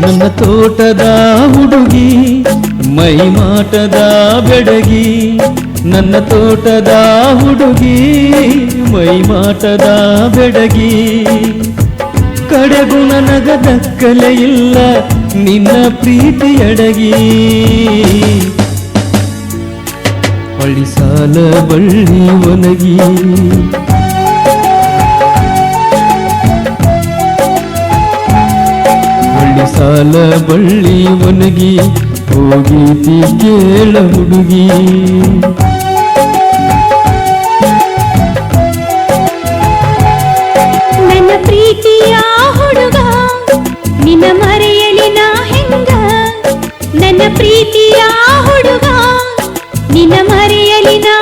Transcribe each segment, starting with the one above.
ನನ್ನ ತೋಟದ ಹುಡುಗಿ, ಮೈ ಮಾಟದ ಬೆಡಗಿ. ನನ್ನ ತೋಟದ ಹುಡುಗಿ, ಮೈ ಮಾಟದ ಬೆಡಗಿ. ಕಡೆಗೂ ನನಗ ದಕ್ಕಲೆ ಇಲ್ಲ, ನಿನ್ನ ಪ್ರೀತಿಯಡಗಿ ಸಾಲ ಬಳ್ಳಿ ಒನಗಿ ಸಾಲ ಬಳ್ಳಿ ಒನಗಿ ಹೋಗೀತಿ ಕೇಳ ಹುಡುಗಿ. ನನ್ನ ಪ್ರೀತಿಯ ಹುಡುಗ, ನಿನ್ನ ಮರೆಯಲಿ ನಾ ಹೆಂಗ? ನನ್ನ ಪ್ರೀತಿಯ ಹುಡುಗ, ನಿನ್ನ ಮರೆಯಲಿ ನಾ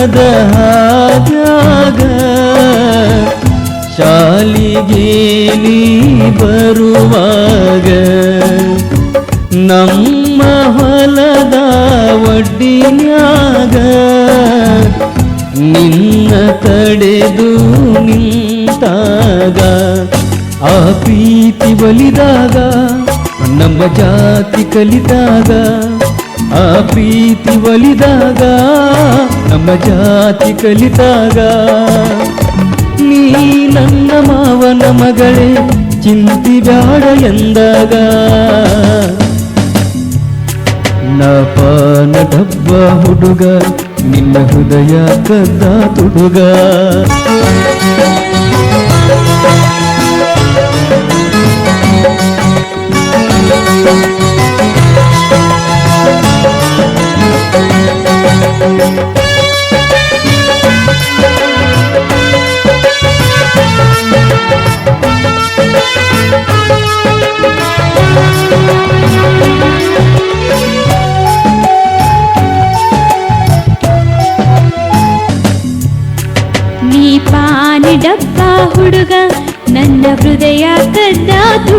ತೋಟದ ಹಾದ್ಯಾಗ? ಶಾಲಿಗೆ ನೀ ಬರುವಾಗ ನಮ್ಮ ಹೊಲದ ಒಡ್ಡಿನಾಗ ನಿನ್ನ ತಡೆದು ನಿಂತಾಗ, ಆ ಪ್ರೀತಿ ಬಲಿದಾಗ, ನಮ್ಮ ಜಾತಿ ಕಲಿತಾಗ. ಆ ಪ್ರೀತಿ ಒಲಿದಾಗ, ನಮ್ಮ ಜಾತಿ ಕಲಿತಾಗ. ನೀ ನನ್ನ ಮಾವನ ಮಗಳೇ, ಚಿಂತಿ ಬ್ಯಾಡ ಎಂದಾಗ. ನಪಾನ ಡಬ್ಬ ಹುಡುಗ, ನಿನ್ನ ಹೃದಯ ಕದ್ದ ತುಡುಗ. ನೀ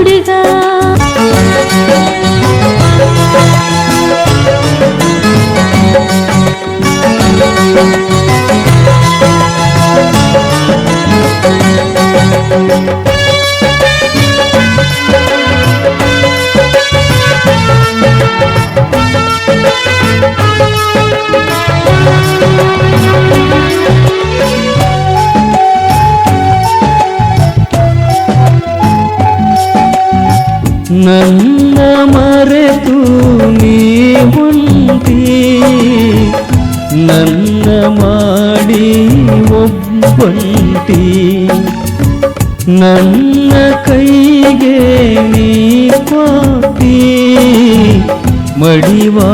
ಕದ್ದ ನನ್ನ ಮರೆತು ನೀ ಹೊಂಟಿ ನನ್ನ ಮಾಡಿ ಒಬ್ಬಂಟಿ. ನನ್ನ ಕೈಗೆ ನೀ ಪಾಪಿ. ಮಡಿವಾಳೇಶನಗಳ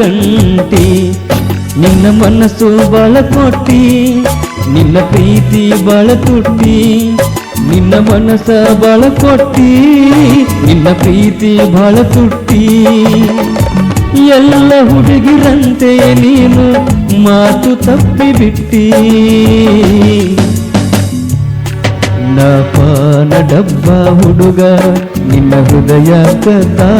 ಗಂಟಿ. ನಿನ್ನ ಮನಸ್ಸು ಬಾಳ ಕೊಟ್ಟಿ, ನಿನ್ನ ಪ್ರೀತಿ ಬಾಳ ತುಟ್ಟಿ ನಿನ್ನ ಮನಸ್ಸ ಬಾಳ ಕೊಟ್ಟಿ ನಿನ್ನ ಪ್ರೀತಿ ಬಾಳ ತುಟ್ಟಿ ಎಲ್ಲ ಹುಡುಗಿರಂತೆ ನೀನು ಮಾತು ತಪ್ಪಿ ಬಿಟ್ಟಿ ನಪಾನ ಡಬ್ಬ ಹುಡುಗ ನಿನ್ನ ಹೃದಯ ಕಥಾ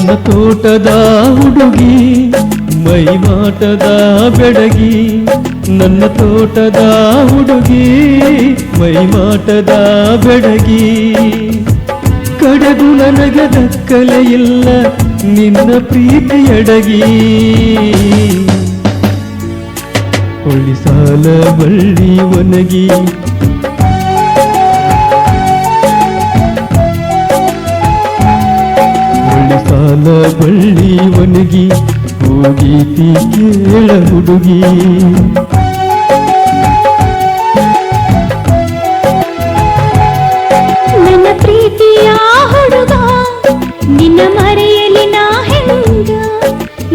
ನನ್ನ ತೋಟದ ಹುಡುಗಿ ಮೈ ಮಾಟದ ಬೆಡಗಿ. ನನ್ನ ತೋಟದ ಹುಡುಗಿ ಮೈ ಮಾಟದ ಬೆಡಗಿ. ಕಡೆಗೂ ನನಗೆ ದಕ್ಕಲೇ ಇಲ್ಲ, ನಿನ್ನ ಪ್ರೀತಿಯಡಗಿ ಹೊಳಿಸಾಲ ಬಳ್ಳಿ ಒನಗಿ ಹೊಳಿಸಾಲ ಬಳ್ಳಿ ಒಣಗಿ ಹೋಗೀತಿ ಕೇಳ ಹುಡುಗಿ. ನನ್ನ ಪ್ರೀತಿಯ ಹುಡುಗ, ನಿನ್ನ ಮರೆಯಲಿ ನಾ ಹೆಂಗ?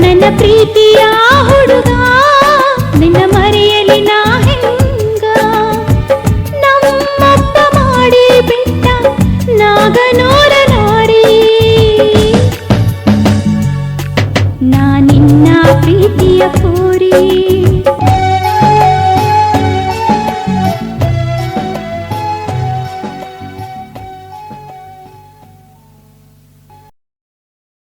ನನ್ನ ಪ್ರೀತಿಯ ಹುಡುಗ, ನಿನ್ನ ಮರೆಯಲಿ ನಾ ನಿನ್ನ ಪ್ರೀತಿಯ ಕೋರಿ.